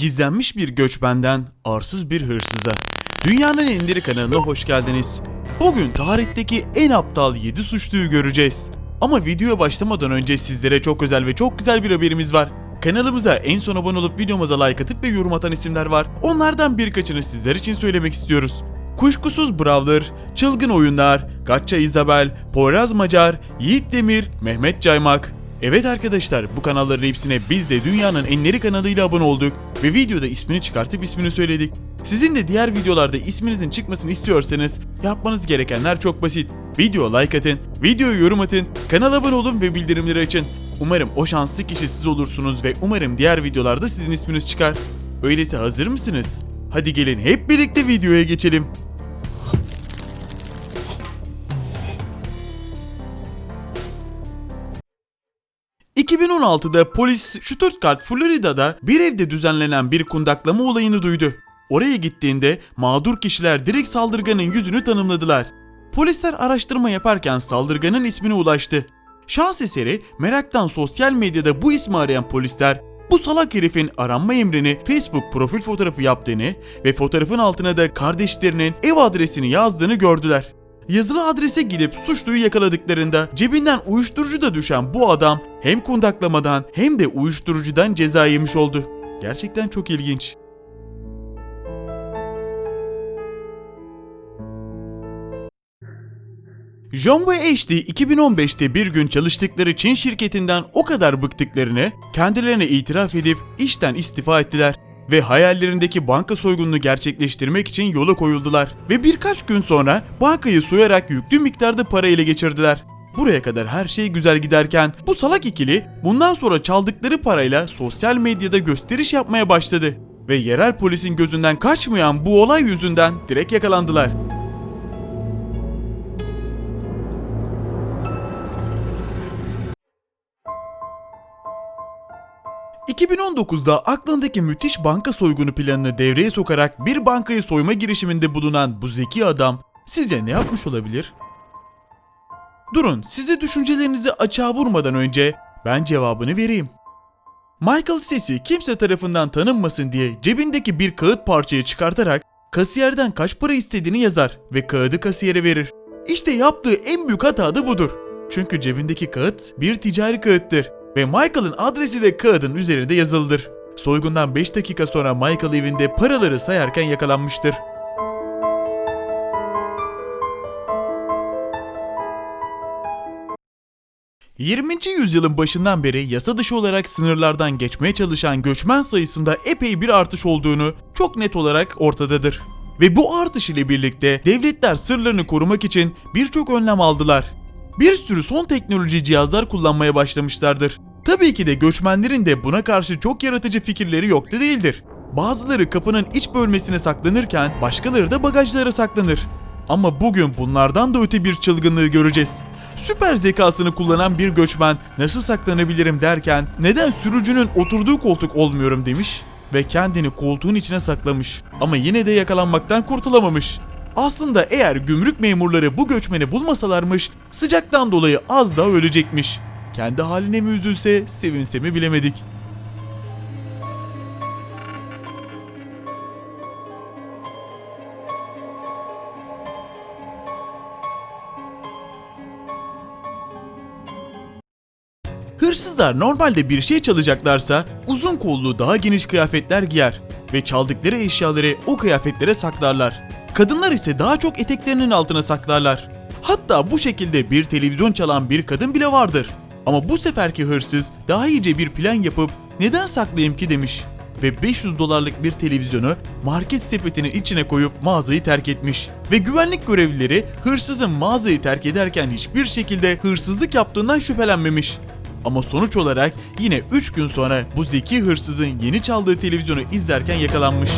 Gizlenmiş bir göçmenden arsız bir hırsıza. Dünyanın Endiri kanalına hoş geldiniz. Bugün tarihteki en aptal 7 suçluyu göreceğiz. Ama videoya başlamadan önce sizlere çok özel ve çok güzel bir haberimiz var. Kanalımıza en son abone olup videomuza like atıp ve yorum atan isimler var. Onlardan birkaçını sizler için söylemek istiyoruz. Kuşkusuz Brawler, Çılgın Oyunlar, Gatça Isabel, Poyraz Macar, Yiğit Demir, Mehmet Caymak. Evet arkadaşlar bu kanalların hepsine biz de dünyanın enleri kanalıyla abone olduk ve videoda ismini çıkartıp ismini söyledik. Sizin de diğer videolarda isminizin çıkmasını istiyorsanız yapmanız gerekenler çok basit. Video like atın, videoya yorum atın, kanala abone olun ve bildirimleri açın. Umarım o şanslı kişi siz olursunuz ve umarım diğer videolarda sizin isminiz çıkar. Öyleyse hazır mısınız? Hadi gelin hep birlikte videoya geçelim. ...2016'da polis Stuttgart, Florida'da bir evde düzenlenen bir kundaklama olayını duydu. Oraya gittiğinde mağdur kişiler direkt saldırganın yüzünü tanımladılar. Polisler araştırma yaparken saldırganın ismine ulaştı. Şans eseri meraktan sosyal medyada bu ismi arayan polisler bu salak herifin aranma emrini Facebook profil fotoğrafı yaptığını ve fotoğrafın altına da kardeşlerinin ev adresini yazdığını gördüler. Yazılı adrese gidip suçluyu yakaladıklarında cebinden uyuşturucu da düşen bu adam hem kundaklamadan hem de uyuşturucudan ceza yemiş oldu. Gerçekten çok ilginç. John ve Ashley 2015'te bir gün çalıştıkları Çin şirketinden o kadar bıktıklarını kendilerine itiraf edip işten istifa ettiler ve hayallerindeki banka soygununu gerçekleştirmek için yola koyuldular ve birkaç gün sonra bankayı soyarak yüklü miktarda para ele geçirdiler. Buraya kadar her şey güzel giderken bu salak ikili bundan sonra çaldıkları parayla sosyal medyada gösteriş yapmaya başladı ve yerel polisin gözünden kaçmayan bu olay yüzünden direkt yakalandılar. 2019'da aklındaki müthiş banka soygunu planını devreye sokarak bir bankayı soyma girişiminde bulunan bu zeki adam sizce ne yapmış olabilir? Durun size düşüncelerinizi açığa vurmadan önce ben cevabını vereyim. Michael sesi kimse tarafından tanınmasın diye cebindeki bir kağıt parçayı çıkartarak kasiyerden kaç para istediğini yazar ve kağıdı kasiyere verir. İşte yaptığı en büyük hata da budur. Çünkü cebindeki kağıt bir ticari kağıttır ve Michael'ın adresi de kağıdın üzerinde yazılıdır. Soygundan 5 dakika sonra Michael evinde paraları sayarken yakalanmıştır. ...20. yüzyılın başından beri yasa dışı olarak sınırlardan geçmeye çalışan göçmen sayısında epey bir artış olduğunu çok net olarak ortadadır. Ve bu artış ile birlikte devletler sırlarını korumak için birçok önlem aldılar. Bir sürü son teknoloji cihazlar kullanmaya başlamışlardır. Tabii ki de göçmenlerin de buna karşı çok yaratıcı fikirleri yok da değildir. Bazıları kapının iç bölmesine saklanırken başkaları da bagajlara saklanır. Ama bugün bunlardan da öte bir çılgınlığı göreceğiz. Süper zekasını kullanan bir göçmen nasıl saklanabilirim derken neden sürücünün oturduğu koltuk olmuyorum demiş ve kendini koltuğun içine saklamış. Ama yine de yakalanmaktan kurtulamamış. Aslında eğer gümrük memurları bu göçmeni bulmasalarmış sıcaktan dolayı az daha ölecekmiş. Kendi haline mi üzülse, sevinse mi bilemedik. Hırsızlar normalde bir şey çalacaklarsa uzun kollu daha geniş kıyafetler giyer ve çaldıkları eşyaları o kıyafetlere saklarlar. Kadınlar ise daha çok eteklerinin altına saklarlar. Hatta bu şekilde bir televizyon çalan bir kadın bile vardır. Ama bu seferki hırsız daha iyice bir plan yapıp neden saklayayım ki demiş ve 500 dolarlık bir televizyonu market sepetinin içine koyup mağazayı terk etmiş. Ve güvenlik görevlileri hırsızın mağazayı terk ederken hiçbir şekilde hırsızlık yaptığından şüphelenmemiş. Ama sonuç olarak yine 3 gün sonra bu zeki hırsızın yeni çaldığı televizyonu izlerken yakalanmış.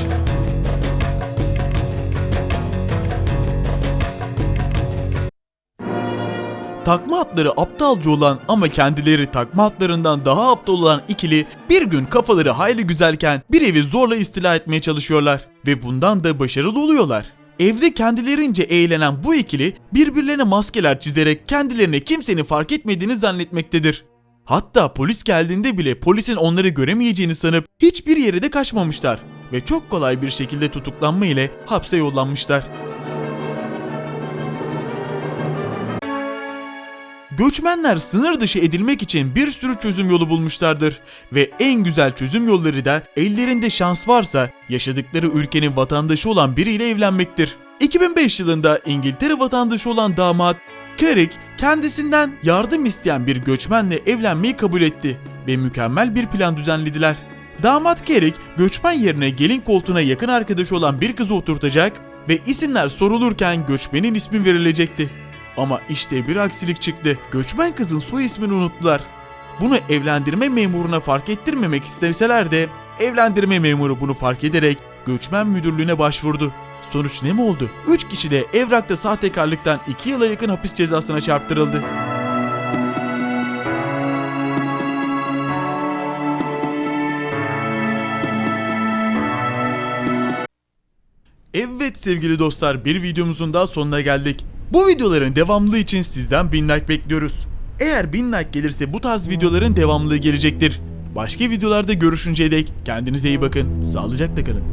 Takma atları aptalca olan ama kendileri takma atlarından daha aptal olan ikili bir gün kafaları hayli güzelken bir evi zorla istila etmeye çalışıyorlar ve bundan da başarılı oluyorlar. Evde kendilerince eğlenen bu ikili birbirlerine maskeler çizerek kendilerine kimsenin fark etmediğini zannetmektedir. Hatta polis geldiğinde bile polisin onları göremeyeceğini sanıp hiçbir yere de kaçmamışlar ve çok kolay bir şekilde tutuklanma ile hapse yollanmışlar. Göçmenler sınır dışı edilmek için bir sürü çözüm yolu bulmuşlardır ve en güzel çözüm yolları da ellerinde şans varsa yaşadıkları ülkenin vatandaşı olan biriyle evlenmektir. 2005 yılında İngiltere vatandaşı olan damat Carrick kendisinden yardım isteyen bir göçmenle evlenmeyi kabul etti ve mükemmel bir plan düzenlediler. Damat Carrick göçmen yerine gelin koltuğuna yakın arkadaşı olan bir kızı oturtacak ve isimler sorulurken göçmenin ismi verilecekti. Ama işte bir aksilik çıktı. Göçmen kızın soy ismini unuttular. Bunu evlendirme memuruna fark ettirmemek isteseler de evlendirme memuru bunu fark ederek göçmen müdürlüğüne başvurdu. Sonuç ne mi oldu? 3 kişi de evrakta sahtekarlıktan 2 yıla yakın hapis cezasına çarptırıldı. Evet sevgili dostlar bir videomuzun daha sonuna geldik. Bu videoların devamlılığı için sizden 1000 like bekliyoruz. Eğer 1000 like gelirse bu tarz videoların devamlılığı gelecektir. Başka videolarda görüşünceye dek kendinize iyi bakın. Sağlıcakla kalın.